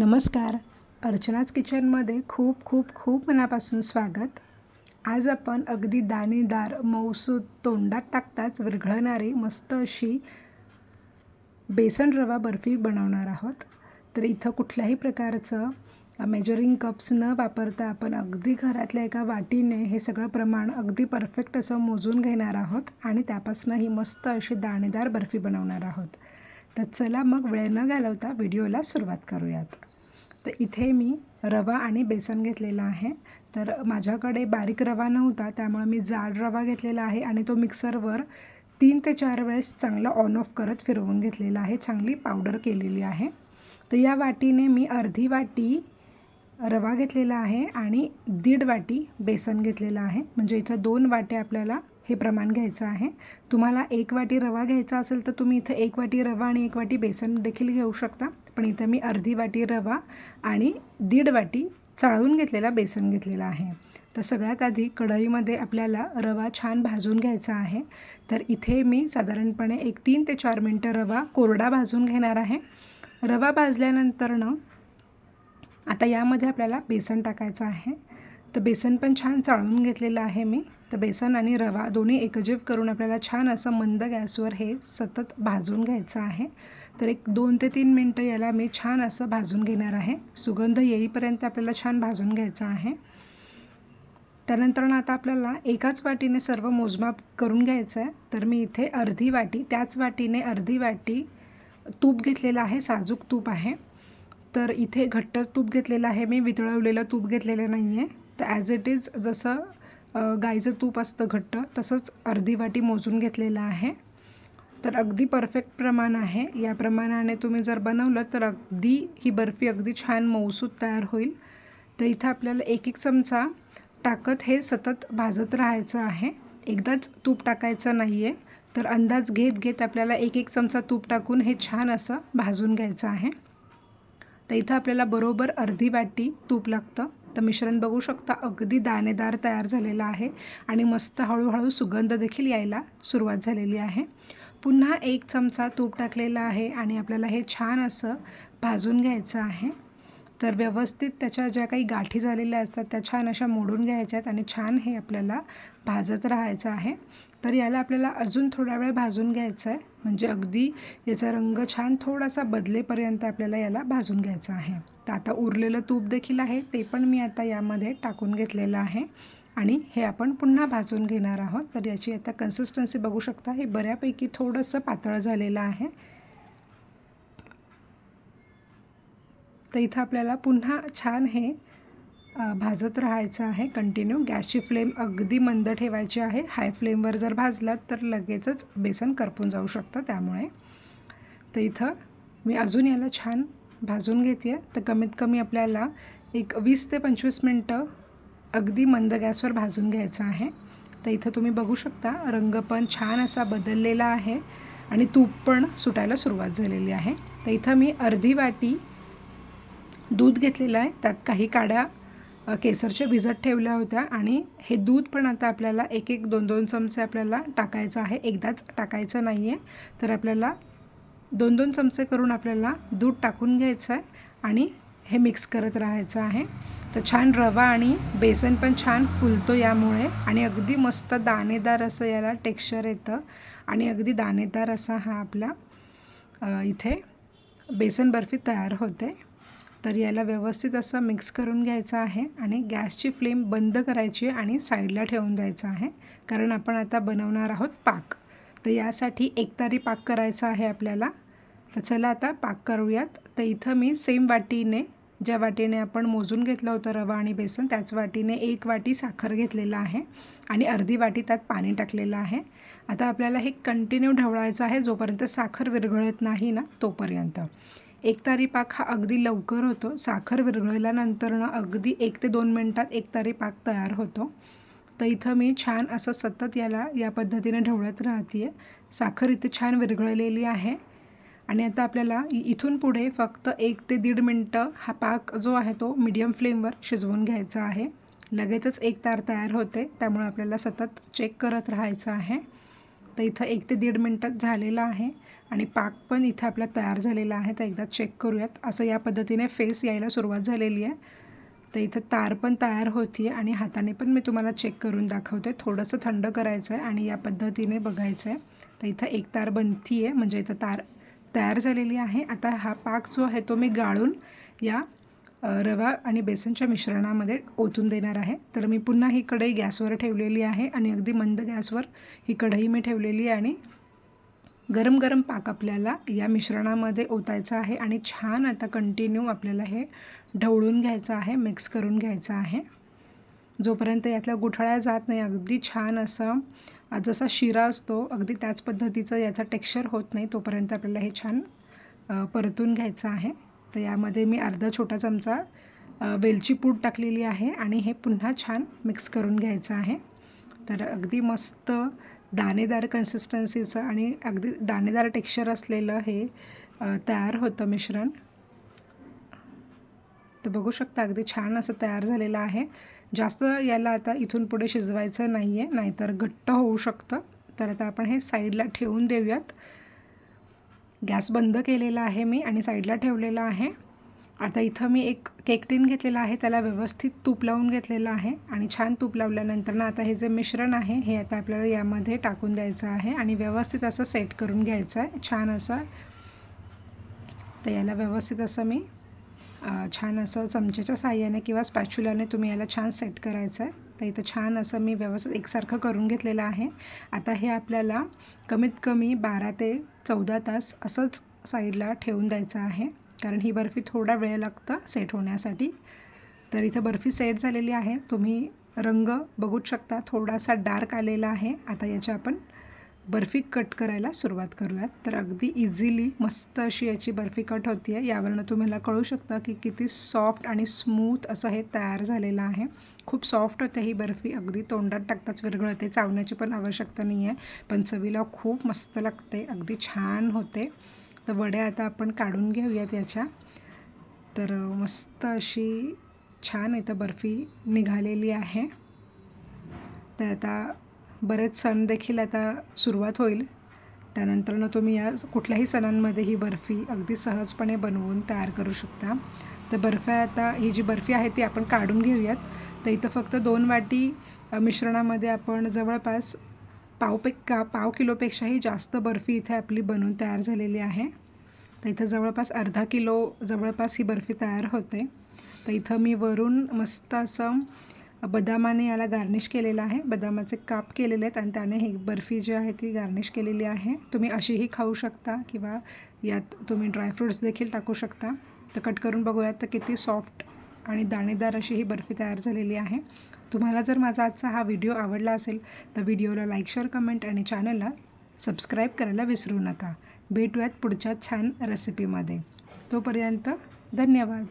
नमस्कार. अर्चनाच किचनमध्ये खूप खूप खूप मनापासून स्वागत. आज आपण अगदी दाणेदार मौसूद तोंडात टाकताच विरघळणारी मस्त अशी बेसन रवा बर्फी बनवणार आहोत. तर इथं कुठल्याही प्रकारचं मेजरिंग कप्स न वापरता आपण अगदी घरातल्या एका वाटीने हे सगळं प्रमाण अगदी परफेक्ट असं मोजून घेणार आहोत आणि त्यापासून ही मस्त अशी दाणेदार बर्फी बनवणार आहोत. तर चला मग वेळ न घालवता व्हिडिओला सुरुवात करूयात. तर इथे मी रवा आणि बेसन घेतलेला आहे. तर माझ्याकडे बारीक रवा नव्हता त्यामुळे मी जाड रवा घेतलेला आहे आणि तो मिक्सरवर तीन ते चार वेळेस चांगला ऑन ऑफ करत फिरवून घेतलेला आहे. चांगली पावडर केलेली आहे. तर या वाटीने मी अर्धी वाटी रवा घेतलेला आहे आणि दीड वाटी बेसन घेतलेलं आहे. म्हणजे इथं दोन वाटे आपल्याला हे प्रमाण घ्यायचं आहे. तुम्हाला एक वाटी रवा घ्यायचा असेल तर तुम्ही इथं एक वाटी रवा आणि एक वाटी बेसन देखील घेऊ शकता. पण इथं मी अर्धी वाटी रवा आणि दीड वाटी चाळून घेतलेला बेसन घेतलेला आहे. तर सगळ्यात आधी कढईमध्ये आपल्याला रवा छान भाजून घ्यायचा आहे. तर इथे मी साधारणपणे एक तीन ते चार मिनटं रवा कोरडा भाजून घेणार आहे. रवा भाजल्यानंतरनं आता यामध्ये आपल्याला बेसन टाकायचं आहे. तर बेसन पण छान चाळून घेतलेलं आहे मी. तर बेसन आणि रवा दोन्ही एकजीव करून आपल्याला छान असं मंद गॅसवर हे सतत भाजून घ्यायचं आहे. तर एक दोन ते तीन मिनटं याला मी छान असं भाजून घेणार आहे. सुगंध येईपर्यंत आपल्याला छान भाजून घ्यायचं आहे. त्यानंतर आता आपल्याला एकाच वाटीने सर्व मोजमाप करून घ्यायचं आहे तर मी इथे अर्धी वाटी त्याच वाटीने अर्धी वाटी तूप घेतलेलं आहे साजूक तूप आहे. तर इथे घट्ट तूप घेतलेलं आहे मी वितळवलेलं तूप घेतलेलं नाही आहे तर ॲज इट इज जसं गाईचं तूप असतं घट्ट तसंच अर्धी वाटी मोजून घेतलेलं आहे. तर अगदी परफेक्ट प्रमाण आहे. या प्रमाणाने तुम्ही जर बनवलं तर अगदी ही बर्फी अगदी छान मऊसूत तयार होईल. तर इथं आपल्याला एक एक चमचा टाकत हे सतत भाजत राहायचं आहे. एकदाच तूप टाकायचं नाही आहे तर अंदाज घेत घेत आपल्याला एक एक चमचा तूप टाकून हे छान असं भाजून घ्यायचं आहे. तर इथं आपल्याला बरोबर अर्धी वाटी तूप लागतं. तर मिश्रण बघू शकता अगदी दाणेदार तयार झालेलं आहे आणि मस्त हळूहळू सुगंध देखील यायला सुरुवात झालेली आहे. पुन्हा एक चमचा तूप टाकलेला आहे आणि आपल्याला हे छान असं भाजून घ्यायचं आहे. तर व्यवस्थित त्याच्या ज्या काही गाठी झालेल्या असतात त्या छान अशा मोडून घ्यायच्या आहेत आणि छान हे आपल्याला भाजत राहायचं आहे. तर याला आपल्याला अजून थोडा वेळ भाजून घ्यायचं आहे म्हणजे अगदी याचा रंग छान थोडासा बदलेपर्यंत आपल्याला याला भाजून घ्यायचं आहे. तर आता उरलेलं तूप देखील आहे ते पण मी आता यामध्ये टाकून घेतलेलं आहे. आणि हे आपण पुन्हा भाजून घेणार आहोत. तर याची आता कन्सिस्टन्सी बघू शकता हे बऱ्यापैकी थोडंसं पातळ झालेलं आहे. तर इथं आपल्याला पुन्हा छान हे भाजत राहायचं आहे कंटिन्यू गॅसची फ्लेम अगदी मंद ठेवायची आहे. हाय फ्लेमवर जर भाजलात तर लगेचच बेसन करपून जाऊ शकतं त्यामुळे. तर इथं मी अजून याला छान भाजून घेते तर कमीत कमी आपल्याला एक वीस ते पंचवीस मिनटं अगदी मंद गॅसवर भाजून घ्यायचं आहे. तर इथं तुम्ही बघू शकता रंग पण छान असा बदललेला आहे आणि तूप पण सुटायला सुरुवात झालेली आहे. तर इथं मी अर्धी वाटी दूध घेतलेलं आहे. त्यात काही काड्या केसरच्या भिजत ठेवल्या होत्या आणि हे दूध पण आता आपल्याला एक एक दोन दोन चमचे आपल्याला टाकायचं आहे. एकदाच टाकायचं नाही आहे तर आपल्याला दोन दोन चमचे करून आपल्याला दूध टाकून घ्यायचं आहे आणि हे मिक्स करत राहायचं आहे. तर छान रवा आणि बेसन पण छान फुलतो यामुळे आणि अगदी मस्त दाणेदार असं याला टेक्स्चर येतं आणि अगदी दाणेदार असा हा आपला इथे बेसन बर्फी तयार होते. तर याला व्यवस्थित असं मिक्स करून घ्यायचं आहे आणि गॅसची फ्लेम बंद करायची आणि साईडला ठेवून द्यायचं आहे. कारण आपण आता बनवणार आहोत पाक. तर यासाठी एकतारी पाक करायचा आहे आपल्याला. तर चला आता पाक करूयात. तर इथं मी सेम वाटीने ज्या वाटीने आपण मोजून घेतलं होतं रवा आणि बेसन त्याच वाटीने एक वाटी साखर घेतलेला आहे आणि अर्धी वाटी त्यात पाणी टाकलेलं आहे. आता आपल्याला हे कंटिन्यू ढवळायचं आहे जोपर्यंत साखर विरघळत नाही ना तोपर्यंत. एक तारी पाक हा अगदी लवकर होतो. साखर विरघळल्यानंतरनं अगदी एक ते दोन मिनटात एक तारी पाक तयार होतो. तर इथं मी छान असं सतत याला या पद्धतीने ढवळत राहते आहे साखर इथे छान विरघळलेली आहे. आणि आता आपल्याला इथून पुढे फक्त एक ते दीड मिनटं हा पाक जो आहे तो मीडियम फ्लेमवर शिजवून घ्यायचा आहे. लगेचच एक तार तयार होते. त्यामुळे आपल्याला सतत चेक करत राहायचं आहे. तर इथं एक ते दीड मिनटात झालेलं आहे आणि पाक पण इथं आपला तयार झालेला आहे तर एकदा चेक करूयात. असं या पद्धतीने फेस यायला सुरुवात झालेली आहे. तर इथं तार पण तयार होती आहे आणि हाताने पण मी तुम्हाला चेक करून दाखवते. थोडंसं थंड करायचं आहे आणि या पद्धतीने बघायचं आहे तर इथं एक तार बनती आहे म्हणजे इथं तार तयार झालेली आहे. आता हा पाक जो आहे तो मी गाळून या रवा आणि बेसनच्या मिश्रणामध्ये ओतून देणार आहे. तर मी पुन्हा ही कढई गॅसवर ठेवलेली आहे आणि अगदी मंद गॅसवर ही कढई मी ठेवलेली आहे आणि गरम गरम पाक आपल्याला या मिश्रणामध्ये ओतायचं आहे आणि छान आता कंटिन्यू आपल्याला हे ढवळून घ्यायचं आहे मिक्स करून घ्यायचं आहे. जोपर्यंत यातल्या गुठळ्या जात नाही अगदी छान असं जसा शिरा असतो अगदी त्याच पद्धतीचं याचा टेक्स्चर होत नाही तोपर्यंत आपल्याला हे छान परतून घ्यायचं आहे. तर यामध्ये मी अर्धा छोटा चमचा वेलची पूड टाकलेली आहे आणि हे पुन्हा छान मिक्स करून घ्यायचं आहे. तर अगदी मस्त दाणेदार कन्सिस्टन्सीचं आणि अगदी दाणेदार टेक्स्चर असलेलं हे तयार होतं मिश्रण. तर बघू शकता अगदी छान असं तयार झालेलं आहे. जास्त याला आता इथून पुढे शिजवायचं नाही आहे नाहीतर घट्ट होऊ शकतं. तर आता आपण हे साईडला ठेवून देऊयात. गॅस बंद केलेला आहे मी आणि साईडला ठेवलेला आहे. आता इथं मी एक केक टिन घेतलेला आहे त्याला व्यवस्थित तूप लावून घेतलेलं आहे आणि छान तूप लावल्यानंतर ना आता हे जे मिश्रण आहे हे आता आपल्याला यामध्ये टाकून द्यायचं आहे आणि व्यवस्थित असं सेट करून घ्यायचं आहे. छान असं तर याला व्यवस्थित असं मी छान असं चमच्याच्या साह्याने किंवा स्पॅच्युलाने तुम्ही याला छान सेट करायचं आहे. तर इथं छान असं मी व्यवस्थित एकसारखं करून घेतलेलं आहे. आता हे आपल्याला कमीत कमी बारा ते चौदा तास असंच साईडला ठेवून द्यायचं आहे. कारण ही बर्फी थोडा वेळ लागतं सेट होण्यासाठी. तर इथं बर्फी सेट झालेली आहे. तुम्ही रंग बघूच शकता. थोडासा डार्क आलेला आहे. आता याच्या आपण बर्फी कट करायला सुरुवात करूयात. तर अगदी इझिली मस्त अशी याची बर्फी कट होती आहे यावरनं तुम्हाला कळू शकता की किती सॉफ्ट आणि स्मूथ असं हे तयार झालेलं आहे. खूप सॉफ्ट होते ही बर्फी. अगदी तोंडात टाकताच विरघळते. चावण्याची पण आवश्यकता नाही आहे पण चवीला खूप मस्त लागते. अगदी छान होते. तर वड्या आता आपण काढून घेऊयात याच्या. तर मस्त अशी छान इथं बर्फी निघालेली आहे. तर आता बरेच सण देखील आता सुरुवात होईल. त्यानंतरनं तुम्ही या कुठल्याही सणांमध्ये ही बर्फी अगदी सहजपणे बनवून तयार करू शकता. तर बर्फ्या आता ही जी बर्फी आहे ती आपण काढून घेऊयात. तर इथं फक्त दोन वाटी मिश्रणामध्ये आपण जवळपास पावपे का पाव किलोपेक्षाही जास्त बर्फी इथे आपली बनवून तयार झालेली आहे. तर इथं जवळपास अर्धा किलो जवळपास ही बर्फी तयार होते. तर इथं मी वरून मस्त असं बदामाने याला गार्निश केलेलं आहे. बदामाचे काप केलेले आहेत आणि त्याने ही बर्फी जी आहे ती गार्निश केलेली आहे. तुम्ही अशीही खाऊ शकता किंवा यात तुम्ही ड्रायफ्रूट्स देखील टाकू शकता. तर कट करून बघूयात तर किती सॉफ्ट आणि दाणेदार अशी ही बर्फी तयार झालेली आहे. तुम्हाला जर माझा आजचा हा व्हिडिओ आवडला असेल तर व्हिडिओला लाईक शेअर कमेंट आणि चॅनलला सबस्क्राईब करायला विसरू नका. भेटूयात पुढच्या छान रेसिपीमध्ये तोपर्यंत धन्यवाद.